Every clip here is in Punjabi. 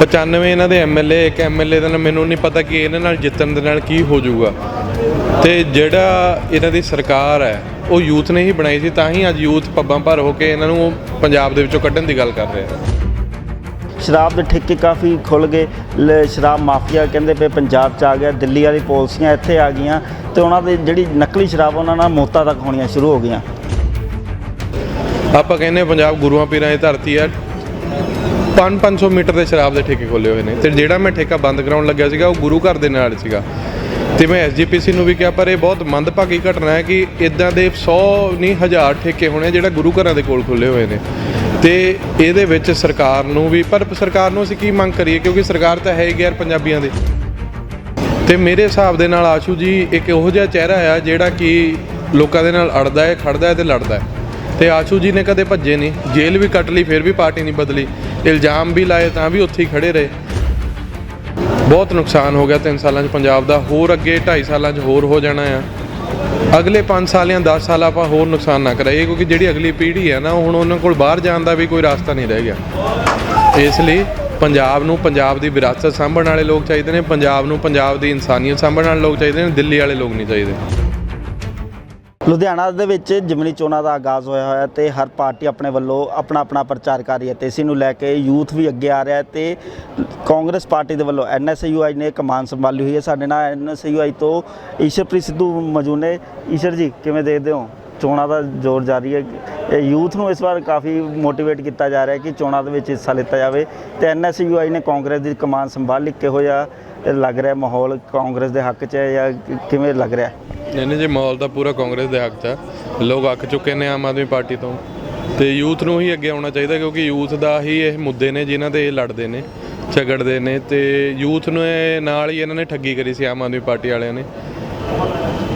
95 ਇਹਨਾਂ ਦੇ ਐਮਐਲਏ ਇੱਕ ਐਮਐਲਏ ਦਾ ਮੈਨੂੰ ਨਹੀਂ ਪਤਾ ਕਿ ਇਹਨਾਂ ਨਾਲ ਜਿੱਤਣ ਦੇ ਨਾਲ ਕੀ ਹੋ ਜਾਊਗਾ। ਤੇ ਜਿਹੜਾ ਇਹਨਾਂ ਦੀ ਸਰਕਾਰ ਹੈ ਉਹ ਯੂਥ ਨੇ ਹੀ ਬਣਾਈ ਸੀ ਤਾਂ ਹੀ ਅੱਜ ਯੂਥ ਪੱਬਾਂ ਭਰ ਹੋ ਕੇ ਇਹਨਾਂ ਨੂੰ ਪੰਜਾਬ ਦੇ ਵਿੱਚੋਂ ਕੱਢਣ ਦੀ ਗੱਲ ਕਰ ਰਿਹਾ ਸ਼ਰਾਬ ਦੇ ਠੇਕੇ ਕਾਫੀ ਖੁੱਲ ਗਏ ਸ਼ਰਾਬ ਮਾਫੀਆ ਕਹਿੰਦੇ ਪਏ ਪੰਜਾਬ ਚ ਆ ਗਿਆ ਦਿੱਲੀ ਵਾਲੀ ਪਾਲਿਸੀਆਂ ਇੱਥੇ ਆ ਗਈਆਂ ਤੇ ਉਹਨਾਂ ਦੀ ਜਿਹੜੀ ਨਕਲੀ ਸ਼ਰਾਬ ਉਹਨਾਂ ਨਾਲ ਮੌਤਾਂ ਤੱਕ ਹੋਣੀਆਂ ਸ਼ੁਰੂ ਹੋ ਗਈਆਂ। ਆਪਾਂ ਕਹਿੰਦੇ ਪੰਜਾਬ ਗੁਰੂਆਂ ਪੀਰਾਂ ਦੀ ਧਰਤੀ ਹੈ 5-500 ਮੀਟਰ ਦੇ ਸ਼ਰਾਬ ਦੇ ਠੇਕੇ ਖੋਲੇ ਹੋਏ ਨੇ ਤੇ ਜਿਹੜਾ ਮੈਂ ਠੇਕਾ ਬੰਦ ਕਰਾਉਣ ਲੱਗਿਆ ਸੀਗਾ, ਉਹ ਗੁਰੂ ਘਰ ਦੇ ਨਾਲ ਸੀਗਾ। ਤੇ ਮੈਂ ਐਸਜੀਪੀਸੀ ਨੂੰ ਵੀ ਕਿਹਾ, ਪਰ ਇਹ ਬਹੁਤ ਮੰਦਭਾਗੀ ਘਟਨਾ ਹੈ ਕਿ ਇਦਾਂ ਦੇ 100 ਨਹੀਂ, ਹਜ਼ਾਰ ਠੇਕੇ ਹੋਣੇ ਜਿਹੜਾ ਗੁਰੂ ਘਰਾਂ ਦੇ ਕੋਲ ਖੁੱਲੇ ਹੋਏ ਨੇ। ਤੇ ਇਹਦੇ ਵਿੱਚ ਸਰਕਾਰ ਨੂੰ ਵੀ, ਪਰ ਸਰਕਾਰ ਨੂੰ ਅਸੀਂ ਕੀ ਮੰਗ ਕਰੀਏ? ਕਿਉਂਕਿ ਸਰਕਾਰ ਤਾਂ ਹੈ ਹੀ ਗੈਰ ਪੰਜਾਬੀਆਂ ਦੀ। ਤੇ ਮੇਰੇ ਹਿਸਾਬ ਦੇ ਨਾਲ ਆਸ਼ੂ ਜੀ, ਇੱਕ ਇਹੋ ਜਿਹਾ ਚਿਹਰਾ ਆ ਜਿਹੜਾ ਕਿ ਲੋਕਾਂ ਦੇ ਨਾਲ ਅੜਦਾ ਹੈ, ਖੜਦਾ ਹੈ ਤੇ ਲੜਦਾ ਹੈ। ਤੇ ਆਸ਼ੂ ਜੀ ਨੇ ਕਦੇ ਭੱਜੇ ਨਹੀਂ, ਜੇਲ੍ਹ ਵੀ ਕੱਟ ਲਈ, ਫਿਰ ਵੀ ਪਾਰਟੀ ਨਹੀਂ ਬਦਲੀ। ਇਲਜ਼ਾਮ ਵੀ ਲਾਏ ਤਾਂ ਵੀ ਉੱਥੇ ਹੀ ਖੜੇ ਰਹੇ। ਬਹੁਤ ਨੁਕਸਾਨ ਹੋ ਗਿਆ 3 ਸਾਲਾਂ 'ਚ ਪੰਜਾਬ ਦਾ, ਹੋਰ ਅੱਗੇ 2.5 ਸਾਲਾਂ 'ਚ ਹੋਰ ਹੋ ਜਾਣਾ ਆ। ਅਗਲੇ 5 ਸਾਲ ਜਾਂ 10 ਸਾਲ ਆਪਾਂ ਹੋਰ ਨੁਕਸਾਨ ਨਾ ਕਰਾਈਏ, ਕਿਉਂਕਿ ਜਿਹੜੀ ਅਗਲੀ ਪੀੜ੍ਹੀ ਹੈ ਨਾ ਹੁਣ ਉਹਨਾਂ ਕੋਲ ਬਾਹਰ ਜਾਣ ਦਾ ਵੀ ਕੋਈ ਰਾਸਤਾ ਨਹੀਂ ਰਹਿ ਗਿਆ। ਇਸ ਲਈ ਪੰਜਾਬ ਨੂੰ ਪੰਜਾਬ ਦੀ ਵਿਰਾਸਤ ਸਾਂਭਣ ਵਾਲੇ ਲੋਕ ਚਾਹੀਦੇ ਨੇ, ਪੰਜਾਬ ਨੂੰ ਪੰਜਾਬ ਦੀ ਇਨਸਾਨੀਅਤ ਸਾਂਭਣ ਵਾਲੇ ਲੋਕ ਚਾਹੀਦੇ ਨੇ, ਦਿੱਲੀ ਵਾਲੇ ਲੋਕ ਨਹੀਂ ਚਾਹੀਦੇ। ਲੁਧਿਆਣਾ ਦੇ ਵਿੱਚ ਜਿਮਨੀ ਚੋਣਾਂ ਦਾ ਆਗਾਜ਼ ਹੋਇਆ ਹੋਇਆ ਤੇ ਹਰ ਪਾਰਟੀ ਆਪਣੇ ਵੱਲੋਂ ਆਪਣਾ ਆਪਣਾ ਪ੍ਰਚਾਰ ਕਰ ਰਹੀ ਹੈ ਤੇ ਇਸ ਨੂੰ ਲੈ ਕੇ ਯੂਥ ਵੀ ਅੱਗੇ ਆ ਰਿਹਾ ਹੈ ਤੇ ਕਾਂਗਰਸ ਪਾਰਟੀ ਦੇ ਵੱਲੋਂ ਐਨਐਸਯੂਆਈ ਨੇ ਕਮਾਨ ਸੰਭਾਲੀ ਹੋਈ ਹੈ। ਸਾਡੇ ਨਾਲ ਐਨਐਸਯੂਆਈ ਤੋਂ ਈਸ਼ਰਪ੍ਰੀਤ ਸਿੱਧੂ ਮੌਜੂਦ ਨੇ। ਈਸ਼ਰ ਜੀ, ਕਿਵੇਂ ਦੇਖਦੇ ਹੋ? ਚੋਣਾਂ ਦਾ ਜ਼ੋਰ ਜਾਰੀ ਹੈ। ਇਹ ਯੂਥ ਨੂੰ ਇਸ ਵਾਰ ਕਾਫੀ ਮੋਟੀਵੇਟ ਕੀਤਾ ਜਾ ਰਿਹਾ ਹੈ ਕਿ ਚੋਣਾਂ ਦੇ ਵਿੱਚ ਹਿੱਸਾ ਲਿੱਤਾ ਜਾਵੇ ਤੇ ਐਨਐਸਯੂਆਈ ਨੇ ਕਾਂਗਰਸ ਦੀ ਕਮਾਨ ਸੰਭਾਲੀ ਕਿਹੋ ਜਿਹਾ ਲੱਗ ਰਿਹਾ ਮਾਹੌਲ ਕਾਂਗਰਸ ਦੇ ਹੱਕ 'ਚ ਹੈ ਜਾਂ ਕਿਵੇਂ ਲੱਗ ਰਿਹਾ ਨਹੀਂ ਨਹੀਂ ਜੀ, ਮਾਹੌਲ ਤਾਂ ਪੂਰਾ ਕਾਂਗਰਸ ਦੇ ਹੱਕ 'ਚ ਆ। ਲੋਕ ਅੱਕ ਚੁੱਕੇ ਨੇ ਆਮ ਆਦਮੀ ਪਾਰਟੀ ਤੋਂ। ਤੇ ਯੂਥ ਨੂੰ ਹੀ ਅੱਗੇ ਆਉਣਾ ਚਾਹੀਦਾ, ਕਿਉਂਕਿ ਯੂਥ ਦਾ ਹੀ ਇਹ ਮੁੱਦੇ ਨੇ ਜਿਨ੍ਹਾਂ ਤੇ ਇਹ ਲੜਦੇ ਨੇ, ਝਗੜਦੇ ਨੇ। ਤੇ ਯੂਥ ਨੂੰ ਨਾਲ ਹੀ ਇਹਨਾਂ ਨੇ ਠੱਗੀ ਕਰੀ ਸੀ, ਆਮ ਆਦਮੀ ਪਾਰਟੀ ਵਾਲਿਆਂ ਨੇ।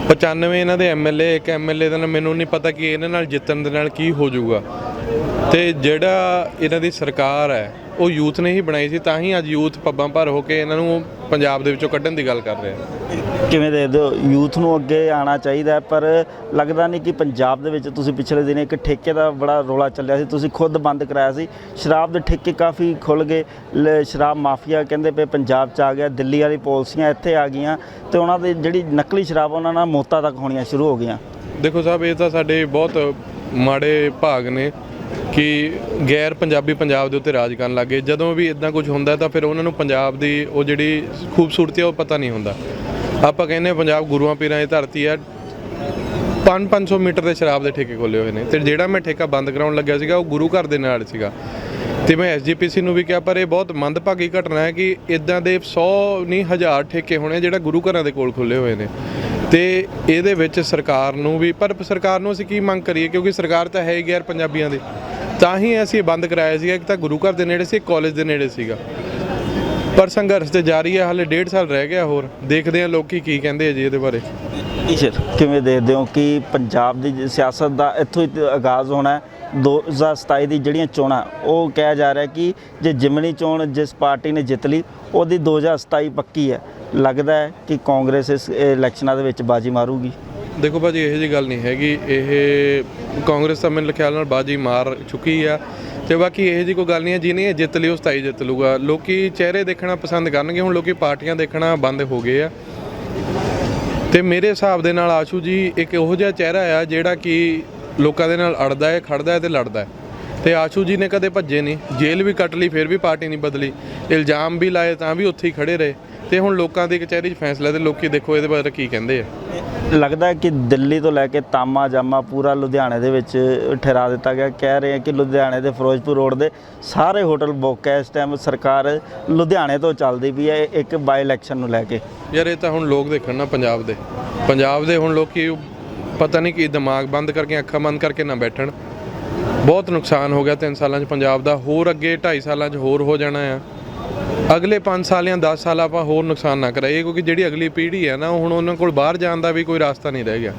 95 ਇਹਨਾਂ ਦੇ ਐਮਐਲਏ ਇੱਕ ਐਮਐਲਏ ਦਾ ਨਾ ਮੈਨੂੰ ਨਹੀਂ ਪਤਾ ਕਿ ਇਹਨਾਂ ਨਾਲ ਜਿੱਤਣ ਦੇ ਨਾਲ ਕੀ ਹੋ ਜਾਊਗਾ। ਤੇ ਜਿਹੜਾ ਇਹਨਾਂ ਦੀ ਸਰਕਾਰ ਹੈ ਉਹ ਯੂਥ ਨੇ ਹੀ ਬਣਾਈ ਸੀ ਤਾਂ ਹੀ ਅੱਜ ਯੂਥ ਪੱਬਾਂ ਭਰ ਹੋ ਕੇ ਇਹਨਾਂ ਨੂੰ ਪੰਜਾਬ ਦੇ ਵਿੱਚੋਂ ਕੱਢਣ ਦੀ ਗੱਲ ਕਰ ਰਿਹਾ ਕਿਵੇਂ ਦੇਖਦੇ ਹੋ? ਯੂਥ ਨੂੰ ਅੱਗੇ ਆਉਣਾ ਚਾਹੀਦਾ ਪਰ ਲੱਗਦਾ ਨਹੀਂ ਕਿ ਪੰਜਾਬ ਦੇ ਵਿੱਚ ਤੁਸੀਂ ਪਿਛਲੇ ਦਿਨ ਇੱਕ ਠੇਕੇ ਦਾ ਬੜਾ ਰੋਲਾ ਚੱਲਿਆ ਸੀ ਤੁਸੀਂ ਖੁਦ ਬੰਦ ਕਰਾਇਆ ਸੀ। ਸ਼ਰਾਬ ਦੇ ਠੇਕੇ ਕਾਫੀ ਖੁੱਲ ਗਏ ਸ਼ਰਾਬ ਮਾਫੀਆ ਕਹਿੰਦੇ ਪਏ ਪੰਜਾਬ ਚ ਆ ਗਿਆ ਦਿੱਲੀ ਵਾਲੀ ਪਾਲਿਸੀਆਂ ਇੱਥੇ ਆ ਗਈਆਂ ਤੇ ਉਹਨਾਂ ਦੀ ਜਿਹੜੀ ਨਕਲੀ ਸ਼ਰਾਬ ਉਹਨਾਂ ਨਾਲ ਮੌਤਾਂ ਤੱਕ ਹੋਣੀਆਂ ਸ਼ੁਰੂ ਹੋ ਗਈਆਂ। ਦੇਖੋ ਸਾਹਿਬ ਇਹ ਤਾਂ ਸਾਡੇ ਬਹੁਤ ਮਾੜੇ ਭਾਗ ਨੇ ਕਿ ਗੈਰ ਪੰਜਾਬੀ ਪੰਜਾਬ ਦੇ ਉੱਤੇ ਰਾਜ ਕਰਨ ਲੱਗੇ ਜਦੋਂ ਵੀ ਇਦਾਂ ਕੁਝ ਹੁੰਦਾ ਤਾਂ ਫਿਰ ਉਹਨਾਂ ਨੂੰ ਪੰਜਾਬ ਦੀ ਉਹ ਜਿਹੜੀ ਖੂਬਸੂਰਤੀ ਆ ਉਹ ਪਤਾ ਨਹੀਂ ਹੁੰਦਾ। ਆਪਾਂ ਕਹਿੰਦੇ ਪੰਜਾਬ ਗੁਰੂਆਂ ਪੀਰਾਂ ਦੀ ਧਰਤੀ ਹੈ 5-500 ਮੀਟਰ ਦੇ ਸ਼ਰਾਬ ਦੇ ਠੇਕੇ ਖੋਲੇ ਹੋਏ ਨੇ। ਤੇ ਜਿਹੜਾ ਮੈਂ ਠੇਕਾ ਬੰਦ ਕਰਾਉਣ ਲੱਗਿਆ ਸੀਗਾ, ਉਹ ਗੁਰੂ ਘਰ ਦੇ ਨਾਲ ਸੀਗਾ। ਤੇ ਮੈਂ ਐਸਜੀਪੀਸੀ ਨੂੰ ਵੀ ਕਿਹਾ, ਪਰ ਇਹ ਬਹੁਤ ਮੰਦਭਾਗੀ ਘਟਨਾ ਹੈ ਕਿ ਇਦਾਂ ਦੇ 100 ਨਹੀਂ ਹਜ਼ਾਰ ਠੇਕੇ ਹੋਣੇ ਜਿਹੜਾ ਗੁਰੂ ਘਰਾਂ ਦੇ ਕੋਲ ਖੁੱਲੇ ਹੋਏ ਨੇ। ਤੇ ਇਹਦੇ ਵਿੱਚ ਸਰਕਾਰ ਨੂੰ ਵੀ, ਪਰ ਸਰਕਾਰ ਨੂੰ ਅਸੀਂ ਕੀ ਮੰਗ ਕਰੀਏ? ਕਿਉਂਕਿ ਸਰਕਾਰ ਤਾਂ ਹੈ ਹੀ ਗੈਰ ਪੰਜਾਬੀਆਂ ਦੀ। ਤਾਂ ਹੀ ਅਸੀਂ ਇਹ ਬੰਦ ਕਰਾਇਆ ਸੀਗਾ ਇੱਕ ਤਾਂ ਗੁਰੂ ਘਰ ਦੇ ਨੇੜੇ ਸੀ, ਇੱਕ ਕਾਲਜ ਦੇ ਨੇੜੇ ਸੀਗਾ। ਪਰ ਸੰਘਰਸ਼ ਤੇ ਜਾਰੀ ਹੈ, ਹਾਲੇ ਡੇਢ ਸਾਲ ਰਹਿ ਗਿਆ ਹੋਰ। ਦੇਖਦੇ ਹਾਂ ਲੋਕੀ ਕੀ ਕਹਿੰਦੇ ਆ ਜੀ ਇਹਦੇ ਬਾਰੇ। ਈਸ਼ਰ, ਕਿਵੇਂ ਦੇਖਦੇ ਹੋ ਕਿ ਪੰਜਾਬ ਦੀ ਸਿਆਸਤ ਦਾ ਇੱਥੋਂ ਹੀ ਆਗਾਜ਼ ਹੋਣਾ ਹੈ? 2027 ਦੀ ਜਿਹੜੀਆਂ ਚੋਣਾਂ, ਉਹ ਕਿਹਾ ਜਾ ਰਿਹਾ ਕਿ ਜੇ ਜਿਮਣੀ ਚੋਣ ਜਿਸ ਪਾਰਟੀ ਨੇ ਜਿੱਤ ਲਈ, ਉਹਦੀ 2027 ਪੱਕੀ ਹੈ। ਲੱਗਦਾ ਹੈ ਕਿ ਕਾਂਗਰਸ ਇਸ ਇਲੈਕਸ਼ਨਾਂ ਦੇ ਵਿੱਚ ਬਾਜੀ ਮਾਰੂਗੀ। ਦੇਖੋ ਭਾਜੀ, ਇਹੋ ਜੀ ਗੱਲ ਨਹੀਂ ਹੈਗੀ। ਇਹ ਕਾਂਗਰਸ ਤਾਂ ਮੈਨੂੰ ਖਿਆਲ ਨਾਲ ਬਾਜੀ ਮਾਰ ਚੁੱਕੀ ਆ। ਤੇ ਬਾਕੀ ਇਹੋ ਜੀ ਕੋਈ ਗੱਲ ਨਹੀਂ ਹੈ, ਜਿਹਨੇ ਇਹ ਜਿੱਤ ਲਈ, ਉਹ 27 ਜਿੱਤ ਲੂਗਾ ਲੋਕੀ ਚਿਹਰੇ ਦੇਖਣਾ ਪਸੰਦ ਕਰਨਗੇ, ਹੁਣ ਲੋਕੀ ਪਾਰਟੀਆਂ ਦੇਖਣਾ ਬੰਦ ਹੋ ਗਏ ਆ। ਤੇ ਮੇਰੇ ਹਿਸਾਬ ਦੇ ਨਾਲ ਆਸ਼ੂ ਜੀ, ਇੱਕ ਇਹੋ ਜਿਹਾ ਚਿਹਰਾ ਆ, ਜਿਹੜਾ ਕਿ ਲੋਕਾਂ ਦੇ ਨਾਲ ਅੜਦਾ ਹੈ, ਖੜਦਾ ਹੈ ਤੇ ਲੜਦਾ ਹੈ। ਤੇ ਆਸ਼ੂ ਜੀ ਨੇ ਕਦੇ ਭੱਜੇ ਨਹੀਂ। ਜੇਲ੍ਹ ਵੀ ਕੱਟ ਲਈ, ਫਿਰ ਵੀ ਪਾਰਟੀ ਨਹੀਂ ਬਦਲੀ। ਇਲਜ਼ਾਮ ਵੀ ਲਾਏ ਤਾਂ ਵੀ ਉੱਥੇ ਹੀ ਖੜੇ ਰਹੇ। ਤੇ ਹੁਣ ਲੋਕਾਂ ਦੀ ਕਚਹਿਰੀ 'ਚ ਫੈਸਲਾ ਤੇ ਲੋਕੀ ਦੇਖੋ ਇਹਦੇ ਬਾਰੇ ਕੀ ਕਹਿੰਦੇ ਆ। ਲੱਗਦਾ ਹੈ ਕਿ ਦਿੱਲੀ ਤੋਂ ਲੈ ਕੇ ਤਾਮਾ ਜਾਮਾ ਪੂਰਾ ਲੁਧਿਆਣੇ ਦੇ ਵਿੱਚ ਠਹਿਰਾ ਦਿੱਤਾ ਗਿਆ। ਕਹਿ ਰਹੇ ਆ ਕਿ ਲੁਧਿਆਣੇ ਦੇ ਫਿਰੋਜ਼ਪੁਰ ਰੋਡ ਦੇ ਸਾਰੇ ਹੋਟਲ ਬੁੱਕ ਹੈ। ਇਸ ਟਾਈਮ ਸਰਕਾਰ ਲੁਧਿਆਣੇ ਤੋਂ ਚੱਲਦੀ ਵੀ ਹੈ ਇੱਕ ਬਾਈ ਇਲੈਕਸ਼ਨ ਨੂੰ ਲੈ ਕੇ। ਯਾਰ ਇਹ ਤਾਂ ਹੁਣ ਲੋਕ ਦੇਖਣ ਨਾ ਪੰਜਾਬ ਦੇ। ਪੰਜਾਬ ਦੇ ਹੁਣ ਲੋਕੀ ਪਤਾ ਨਹੀਂ ਕੀ ਦਿਮਾਗ ਬੰਦ ਕਰਕੇ ਅੱਖਾਂ ਬੰਦ ਕਰਕੇ ਨਾ ਬੈਠਣ। ਬਹੁਤ ਨੁਕਸਾਨ ਹੋ ਗਿਆ 3 ਸਾਲਾਂ 'ਚ ਪੰਜਾਬ ਦਾ। ਹੋਰ ਅੱਗੇ 2.5 ਸਾਲਾਂ 'ਚ ਹੋਰ ਹੋ ਜਾਣਾ ਆ। ਅਗਲੇ 5 ਸਾਲ ਜਾਂ 10 ਸਾਲ ਆਪਾਂ ਹੋਰ ਨੁਕਸਾਨ ਨਾ ਕਰਾਈਏ, ਕਿਉਂਕਿ ਜਿਹੜੀ ਅਗਲੀ ਪੀੜ੍ਹੀ ਹੈ ਨਾ, ਹੁਣ ਉਹਨਾਂ ਕੋਲ ਬਾਹਰ ਜਾਣ ਦਾ ਵੀ ਕੋਈ ਰਾਸਤਾ ਨਹੀਂ ਰਹਿ ਗਿਆ।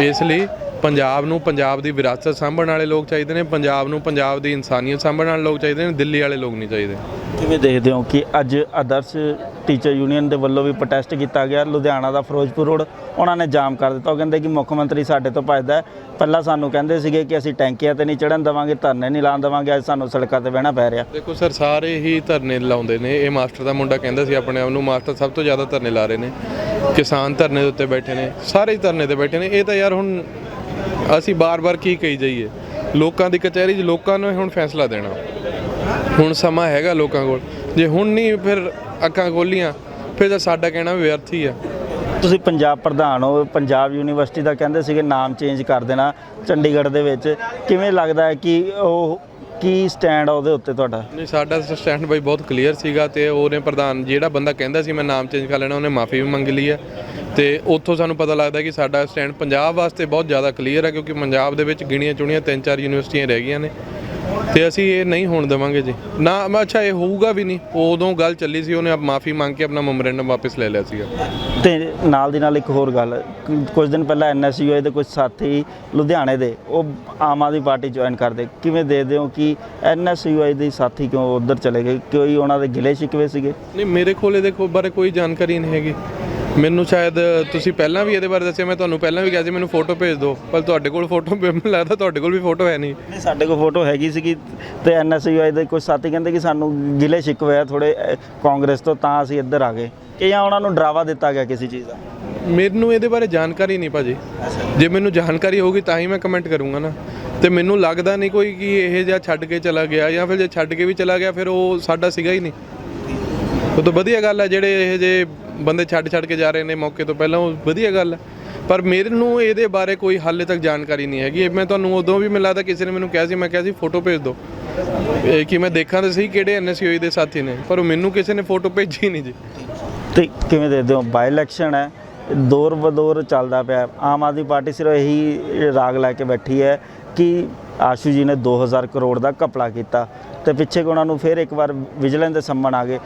ਇਸ ਲਈ ਪੰਜਾਬ ਨੂੰ ਪੰਜਾਬ ਦੀ ਵਿਰਾਸਤ ਸਾਂਭਣ ਵਾਲੇ ਲੋਕ ਚਾਹੀਦੇ ਨੇ, ਪੰਜਾਬ ਨੂੰ ਪੰਜਾਬ ਦੀ ਇਨਸਾਨੀਅਤ ਸਾਂਭਣ ਵਾਲੇ ਲੋਕ ਚਾਹੀਦੇ ਨੇ, ਦਿੱਲੀ ਵਾਲੇ ਲੋਕ ਨਹੀਂ ਚਾਹੀਦੇ। ਕਿਵੇਂ ਦੇਖਦੇ ਹੋ ਕਿ ਅੱਜ ਆਦਰਸ਼ ਟੀਚਰ ਯੂਨੀਅਨ ਦੇ ਵੱਲੋਂ ਵੀ ਪ੍ਰੋਟੈਸਟ ਕੀਤਾ ਗਿਆ, ਲੁਧਿਆਣਾ ਦਾ ਫਿਰੋਜ਼ਪੁਰ ਰੋਡ, ਉਹਨਾਂ ਨੇ ਜਾਮ ਕਰ ਦਿੱਤਾ। ਉਹ ਕਹਿੰਦੇ ਕਿ ਮੁੱਖ ਮੰਤਰੀ ਸਾਡੇ ਤੋਂ ਭੱਜਦਾ ਪਹਿਲਾਂ ਸਾਨੂੰ ਕਹਿੰਦੇ ਸੀਗੇ ਕਿ ਅਸੀਂ ਟੈਂਕੀਆਂ ਤੇ ਨਹੀਂ ਚੜਨ ਦੇਵਾਂਗੇ, ਧਰਨੇ ਨਹੀਂ ਲਾਉਣ ਦੇਵਾਂਗੇ, ਅੱਜ ਸਾਨੂੰ ਸੜਕਾਂ ਤੇ ਬਹਿਣਾ ਪੈ ਰਿਹਾ। ਦੇਖੋ ਸਰ, ਸਾਰੇ ਹੀ ਧਰਨੇ ਲਾਉਂਦੇ ਨੇ। ਇਹ ਮਾਸਟਰ ਦਾ ਮੁੰਡਾ ਕਹਿੰਦਾ ਸੀ ਆਪਣੇ ਆਪ ਨੂੰ, ਮਾਸਟਰ ਸਭ ਤੋਂ ਜ਼ਿਆਦਾ ਧਰਨੇ ਲਾ ਰਹੇ ਨੇ। ਕਿਸਾਨ ਧਰਨੇ ਦੇ ਉੱਤੇ ਬੈਠੇ ਨੇ, ਸਾਰੇ ਹੀ ਧਰਨੇ ਤੇ ਬੈਠੇ ਨੇ। ਇਹ ਤਾਂ ਯਾਰ ਹੁਣ ਅਸੀਂ ਬਾਰ-ਬਾਰ ਕੀ ਕਹੀ ਜਾਈਏ? ਲੋਕਾਂ ਦੀ ਕਚਹਿਰੀ 'ਚ ਲੋਕਾਂ ਨੂੰ ਹੁਣ ਫੈਸਲਾ ਦੇਣਾ। ਹੁਣ ਸਮਾਂ ਹੈਗਾ ਲੋਕਾਂ ਕੋਲ। ਜੇ ਹੁਣ ਨਹੀਂ, ਫਿਰ ਅੱਖਾਂ ਖੋਲੀਆਂ ਫਿਰ ਤਾਂ ਸਾਡਾ ਕਹਿਣਾ ਵੀ ਵਿਅਰਥ ਹੀ ਆ। ਤੁਸੀਂ ਪੰਜਾਬ ਪ੍ਰਧਾਨ ਹੋ ਪੰਜਾਬ ਯੂਨੀਵਰਸਿਟੀ ਦਾ ਕਹਿੰਦੇ ਸੀਗੇ ਨਾਮ ਚੇਂਜ ਕਰ ਦੇਣਾ ਚੰਡੀਗੜ੍ਹ ਦੇ ਵਿੱਚ। ਕਿਵੇਂ ਲੱਗਦਾ ਹੈ ਕਿ ਉਹ ਕੀ ਸਟੈਂਡ ਆ ਉਹਦੇ ਉੱਤੇ ਤੁਹਾਡਾ? ਨਹੀਂ ਸਾਡਾ ਸਟੈਂਡ ਬਾਈ ਬਹੁਤ ਕਲੀਅਰ ਸੀਗਾ ਤੇ ਉਹਨੇ ਪ੍ਰਧਾਨ ਜਿਹੜਾ ਬੰਦਾ ਕਹਿੰਦਾ ਸੀ ਮੈਂ ਨਾਮ ਚੇਂਜ ਕਰ ਲੈਣਾ ਉਹਨੇ ਮਾਫੀ ਵੀ ਮੰਗ ਲਈ ਹੈ ਤੇ ਉੱਥੋਂ ਸਾਨੂੰ ਪਤਾ ਲੱਗਦਾ ਕਿ ਸਾਡਾ ਸਟੈਂਡ ਪੰਜਾਬ ਵਾਸਤੇ ਬਹੁਤ ਜ਼ਿਆਦਾ ਕਲੀਅਰ ਹੈ ਕਿਉਂਕਿ ਪੰਜਾਬ ਦੇ ਵਿੱਚ ਗਿਣੀਆਂ ਚੁਣੀਆਂ ਤਿੰਨ ਚਾਰ ਯੂਨੀਵਰਸਿਟੀਆਂ ਰਹਿ ਗਈਆਂ ਨੇ। ਤੇ ਅਸੀਂ ਇਹ ਨਹੀਂ ਹੋਣ ਦੇਵਾਂਗੇ ਜੀ। ਨਾ ਮੈਂ ਅੱਛਾ ਇਹ ਹੋਊਗਾ ਵੀ ਨਹੀਂ। ਉਦੋਂ ਗੱਲ ਚੱਲੀ ਸੀ ਉਹਨੇ ਆਪ ਮਾਫੀ ਮੰਗ ਕੇ ਆਪਣਾ ਮੈਮੋਰੈਂਡਮ ਵਾਪਸ ਲੈ ਲਿਆ ਸੀਗਾ। ਤੇ ਨਾਲ ਦੀ ਨਾਲ ਇੱਕ ਹੋਰ ਗੱਲ ਕੁਝ ਦਿਨ ਪਹਿਲਾਂ ਐਨਐਸਯੂਆਈ ਦੇ ਕੁਝ ਸਾਥੀ ਲੁਧਿਆਣੇ ਦੇ ਉਹ ਆਮ ਆਦਮੀ ਪਾਰਟੀ ਜੁਆਇਨ ਕਰਦੇ। ਕਿਵੇਂ ਦੇਖਦੇ ਹੋ ਕਿ ਐਨਐਸਯੂਆਈ ਦੇ ਸਾਥੀ ਕਿਉਂ ਉਧਰ ਚਲੇ ਗਏ? ਕੋਈ ਉਹਨਾਂ ਦੇ ਗਿਲੇ ਸ਼ਿਕਵੇ ਸੀਗੇ? ਨਹੀਂ ਮੇਰੇ ਕੋਲ ਇਹਦੇ ਬਾਰੇ ਕੋਈ ਜਾਣਕਾਰੀ ਨਹੀਂ ਹੈਗੀ। ਮੈਨੂੰ ਸ਼ਾਇਦ ਤੁਸੀਂ ਪਹਿਲਾਂ ਵੀ ਇਹਦੇ ਬਾਰੇ ਦੱਸਿਆ ਮੈਂ ਤੁਹਾਨੂੰ ਪਹਿਲਾਂ ਵੀ ਕਿਹਾ ਸੀ ਮੈਨੂੰ ਫੋਟੋ ਭੇਜ ਦਿਓ ਪਰ ਤੁਹਾਡੇ ਕੋਲ ਫੋਟੋ ਮੈਨੂੰ ਲੱਗਦਾ ਤੁਹਾਡੇ ਕੋਲ ਵੀ ਫੋਟੋ ਹੈ ਨਹੀਂ। ਨਹੀਂ ਸਾਡੇ ਕੋਲ ਫੋਟੋ ਹੈਗੀ ਸੀਗੀ ਤੇ ਐਨਐਸਯੂਆਈ ਦੇ ਕੁਝ ਸਾਥੀ ਕਹਿੰਦੇ ਕਿ ਸਾਨੂੰ ਗਿਲੇ ਸ਼ਿਕਵੇ ਆ ਥੋੜੇ ਕਾਂਗਰਸ ਤੋਂ ਤਾਂ ਅਸੀਂ ਇੱਧਰ ਆ ਗਏ। ਕਿ ਜਾਂ ਉਹਨਾਂ ਨੂੰ ਡਰਾਵਾ ਦਿੱਤਾ ਗਿਆ ਕਿਸੇ ਚੀਜ਼ ਦਾ? ਮੈਨੂੰ ਇਹਦੇ ਬਾਰੇ ਜਾਣਕਾਰੀ ਨਹੀਂ ਭਾਜੀ। ਜੇ ਮੈਨੂੰ ਜਾਣਕਾਰੀ ਹੋਊਗੀ ਤਾਂ ਹੀ ਮੈਂ ਕਮੈਂਟ ਕਰੂੰਗਾ ਨਾ। ਤੇ ਮੈਨੂੰ ਲੱਗਦਾ ਨਹੀਂ ਕੋਈ ਕਿ ਇਹ ਜਿਹਾ ਛੱਡ ਕੇ ਚਲਾ ਗਿਆ ਜਾਂ ਫਿਰ ਜੇ ਛੱਡ ਕੇ ਵੀ ਚਲਾ ਗਿਆ ਫਿਰ ਉਹ ਸਾਡਾ ਸੀਗਾ ਹੀ ਨਹੀਂ। ਉਹ ਤਾਂ ਵਧੀਆ ਗੱਲ ਹੈ ਜਿਹੜੇ ਇਹ ਜੇ ਬੰਦੇ ਛੱਡ ਛੱਡ ਕੇ ਜਾ ਰਹੇ ਨੇ ਮੌਕੇ ਤੋਂ ਪਹਿਲਾਂ, ਉਹ ਵਧੀਆ ਗੱਲ ਹੈ। ਪਰ ਮੇਰੇ ਨੂੰ ਇਹਦੇ ਬਾਰੇ ਕੋਈ ਹਾਲੇ ਤੱਕ ਜਾਣਕਾਰੀ ਨਹੀਂ ਹੈਗੀ। ਇਹ ਮੈਂ ਤੁਹਾਨੂੰ ਉਦੋਂ ਵੀ ਮੈਨੂੰ ਲੱਗਦਾ ਕਿਸੇ ਨੇ ਮੈਨੂੰ ਕਿਹਾ ਸੀ, ਮੈਂ ਕਿਹਾ ਸੀ, ਫੋਟੋ ਭੇਜ ਦਿਓ। ਇਹ ਕਿ ਮੈਂ ਦੇਖਾਂ ਤਾਂ ਸਹੀ ਕਿਹੜੇ ਐਨਐਸਯੂਈ ਦੇ ਸਾਥੀ ਨੇ, ਪਰ ਉਹ ਮੈਨੂੰ ਕਿਸੇ ਨੇ ਫੋਟੋ ਭੇਜੀ ਨਹੀਂ ਜੀ। ਤੇ ਕਿਵੇਂ ਦੇਖਦੇ ਹੋ? ਬਾਈ ਇਲੈਕਸ਼ਨ ਹੈ ਦੌਰ ਬਦੌਰ ਚੱਲਦਾ ਪਿਆ। ਆਮ ਆਦਮੀ ਪਾਰਟੀ ਸਿਰਫ ਇਹੀ ਰਾਗ ਲੈ ਕੇ ਬੈਠੀ ਹੈ ਕਿ ਆਸ਼ੂ ਜੀ ਨੇ 2000 ਕਰੋੜ ਦਾ ਘਪਲਾ ਕੀਤਾ ਤੇ ਪਿੱਛੇ ਕੁ ਉਹਨਾਂ ਨੂੰ ਫਿਰ ਇੱਕ ਵਾਰ ਵਿਜੀਲੈਂਸ ਦੇ ਸੰਮਣ ਆ ਗਏ।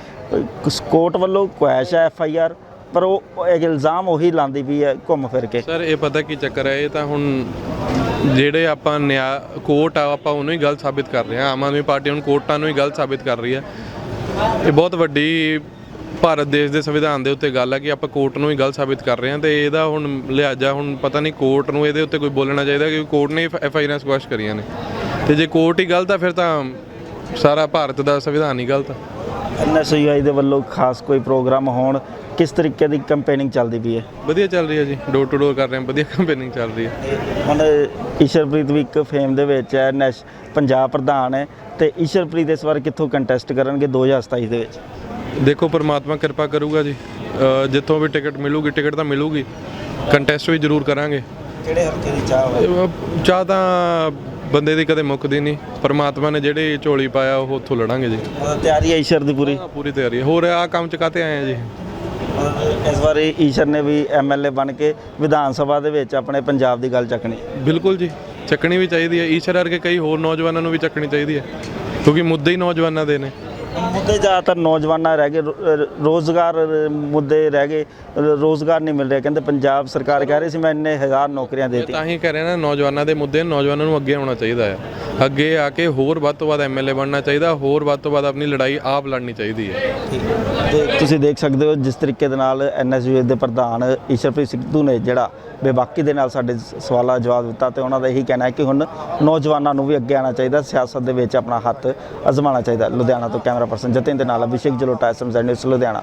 ਕੋਰਟ ਵੱਲੋਂ ਕੁਐਸ਼ ਹੈ ਐਫ ਆਈ ਆਰ, ਪਰ ਉਹ ਇੱਕ ਇਲਜ਼ਾਮ ਉਹੀ ਲਾਉਂਦੀ ਵੀ ਹੈ ਘੁੰਮ ਫਿਰ ਕੇ। ਸਰ, ਇਹ ਪਤਾ ਕੀ ਚੱਕਰ ਹੈ? ਇਹ ਤਾਂ ਹੁਣ ਜਿਹੜੇ ਆਪਾਂ ਨਿਆ, ਕੋਰਟ ਆ, ਆਪਾਂ ਉਹਨੂੰ ਹੀ ਗਲਤ ਸਾਬਿਤ ਕਰ ਰਹੇ ਹਾਂ। ਆਮ ਆਦਮੀ ਪਾਰਟੀ ਹੁਣ ਕੋਰਟਾਂ ਨੂੰ ਹੀ ਗਲਤ ਸਾਬਿਤ ਕਰ ਰਹੀ ਹੈ। ਇਹ ਬਹੁਤ ਵੱਡੀ ਭਾਰਤ ਦੇਸ਼ ਦੇ ਸੰਵਿਧਾਨ ਦੇ ਉੱਤੇ ਗੱਲ ਹੈ ਕਿ ਆਪਾਂ ਕੋਰਟ ਨੂੰ ਹੀ ਗਲਤ ਸਾਬਿਤ ਕਰ ਰਹੇ ਹਾਂ ਤੇ ਇਹਦਾ ਹੁਣ ਲਿਹਾਜ਼ਾ ਹੁਣ ਪਤਾ ਨਹੀਂ ਕੋਰਟ ਨੂੰ ਇਹਦੇ ਉੱਤੇ ਕੋਈ ਬੋਲਣਾ ਚਾਹੀਦਾ ਕਿ ਕੋਰਟ ਨੇ ਐਫ ਆਈ ਆਰ ਸਕੁਐਸ਼ ਕਰੀਆਂ ਨੇ। ਤੇ ਜੇ ਕੋਰਟ ਹੀ ਗਲਤ ਆ ਫਿਰ ਤਾਂ ਸਾਰਾ ਭਾਰਤ ਦਾ ਸੰਵਿਧਾਨ ਹੀ ਗਲਤ ਆ। ਐਨਐਸਯੂਆਈ ਦੇ ਵੱਲੋਂ ਖਾਸ ਕੋਈ ਪ੍ਰੋਗਰਾਮ ਹੋਣ ਕਿਸ ਤਰੀਕੇ ਦੀ ਕੰਪੇਨਿੰਗ ਚੱਲਦੀ ਪਈ ਹੈ? ਵਧੀਆ ਚੱਲ ਰਹੀ ਹੈ ਜੀ ਡੋਰ ਟੂ ਡੋਰ ਕਰ ਰਹੇ ਹਾਂ ਵਧੀਆ ਕੰਪੇਨਿੰਗ ਚੱਲ ਰਹੀ ਹੈ। ਹੁਣ ਈਸ਼ਰਪ੍ਰੀਤ ਵੀ ਇੱਕ ਫੇਮ ਦੇ ਵਿੱਚ ਹੈ ਨੈਸ਼ ਪੰਜਾਬ ਪ੍ਰਧਾਨ ਹੈ ਤੇ ਈਸ਼ਰਪ੍ਰੀਤ ਇਸ ਵਾਰ ਕਿੱਥੋਂ ਕੰਟੈਸਟ ਕਰਨਗੇ 2027 ਦੇ ਵਿੱਚ? ਦੇਖੋ ਪਰਮਾਤਮਾ ਕਿਰਪਾ ਕਰੂਗਾ ਜੀ। ਜਿੱਥੋਂ ਵੀ ਟਿਕਟ ਮਿਲੂਗੀ ਟਿਕਟ ਤਾਂ ਮਿਲੂਗੀ। ਕੰਟੈਸਟ ਵੀ ਜ਼ਰੂਰ ਕਰਾਂਗੇ। ਕਿਹੜੇ ਹਲਕੇ ਦੀ ਚਾਹ ਚਾਹ ਤਾਂ ਬੰਦੇ ਦੀ ਕਦੇ ਮੁੱਕਦੀ ਨਹੀਂ। ਪਰਮਾਤਮਾ ਨੇ ਜਿਹੜੇ ਝੋਲੀ ਪਾਇਆ ਉਹ ਉੱਥੋਂ ਲੜਾਂਗੇ ਜੀ। ਤਿਆਰੀ ਹੈ ਈਸ਼ਰ ਦੀ ਪੂਰੀ? ਪੂਰੀ ਤਿਆਰੀ ਹੈ। ਹੋਰ ਆ ਕੰਮ ਚ ਕਾਤੇ ਆਏ ਆ ਜੀ? ਇਸ ਵਾਰ ਈਸ਼ਰ ਨੇ ਵੀ ਐਮਐਲਏ ਬਣ ਕੇ ਵਿਧਾਨ ਸਭਾ ਦੇ ਵਿੱਚ ਆਪਣੇ ਪੰਜਾਬ ਦੀ ਗੱਲ ਚੱਕਣੀ। ਬਿਲਕੁਲ ਜੀ। ਚੱਕਣੀ ਵੀ ਚਾਹੀਦੀ ਹੈ। ਈਸ਼ਰ ਵਰਗੇ ਕਈ ਹੋਰ ਨੌਜਵਾਨਾਂ ਨੂੰ ਵੀ ਚੱਕਣੀ ਚਾਹੀਦੀ ਹੈ। ਕਿਉਂਕਿ ਮੁੱਦੇ ਹੀ ਨੌਜਵਾਨਾਂ ਦੇ ਨੇ। ਮੁੱਦੇ ਜ਼ਿਆਦਾਤਰ ਨੌਜਵਾਨਾਂ ਰਹਿ ਗਏ ਰੋਜ਼ਗਾਰ ਮੁੱਦੇ ਰਹਿ ਗਏ ਰੋਜ਼ਗਾਰ ਨਹੀਂ ਮਿਲ ਰਿਹਾ। ਕਹਿੰਦੇ ਪੰਜਾਬ ਸਰਕਾਰ ਕਹਿ ਰਹੀ ਸੀ ਮੈਂ ਇੰਨੇ ਹਜ਼ਾਰ ਨੌਕਰੀਆਂ ਦੇਤੀ ਤਾਂ ਹੀ ਕਹਿ ਰਹੇ ਨਾ ਨੌਜਵਾਨਾਂ ਦੇ ਮੁੱਦੇ ਨੌਜਵਾਨਾਂ ਨੂੰ ਅੱਗੇ ਆਉਣਾ ਚਾਹੀਦਾ ਹੈ। ਅੱਗੇ ਆ ਕੇ ਹੋਰ ਵੱਧ ਤੋਂ ਵੱਧ ਐਮਐਲਏ ਬਣਨਾ ਚਾਹੀਦਾ ਹੋਰ ਵੱਧ ਤੋਂ ਵੱਧ ਆਪਣੀ ਲੜਾਈ ਆਪ ਲੜਨੀ ਚਾਹੀਦੀ ਹੈ। ਤੇ ਤੁਸੀਂ ਦੇਖ ਸਕਦੇ ਹੋ ਜਿਸ ਤਰੀਕੇ ਦੇ ਨਾਲ ਐਨਐਸਯੂ ਦੇ ਪ੍ਰਧਾਨ ਈਸ਼ਰਪ੍ਰੀਤ ਸਿੱਧੂ ਨੇ ਜਿਹੜਾ ਬੇਬਾਕੀ ਦੇ ਨਾਲ ਸਾਡੇ ਸਵਾਲਾਂ ਜਵਾਬ ਦਿੱਤਾ ਤੇ ਉਹਨਾਂ ਦਾ ਇਹੀ ਕਹਿਣਾ ਹੈ ਕਿ ਹੁਣ ਨੌਜਵਾਨਾਂ ਨੂੰ ਵੀ ਅੱਗੇ ਆਉਣਾ ਚਾਹੀਦਾ ਸਿਆਸਤ ਦੇ ਵਿੱਚ ਆਪਣਾ ਹੱਥ ਅਜ਼ਮਾਉਣਾ ਚਾਹੀਦਾ ਲੁਧਿਆਣਾ ਤੋਂ ਕੈਮਰਾ ਪਰਸਨ ਜਤਿਨ ਦੇ ਨਾਲ ਅਭਿਸ਼ੇਕ ਜਲੋਟਾ ਐਸਐਮਜ਼ੈਡ ਨਿਊਜ਼ ਲੁਧਿਆਣਾ।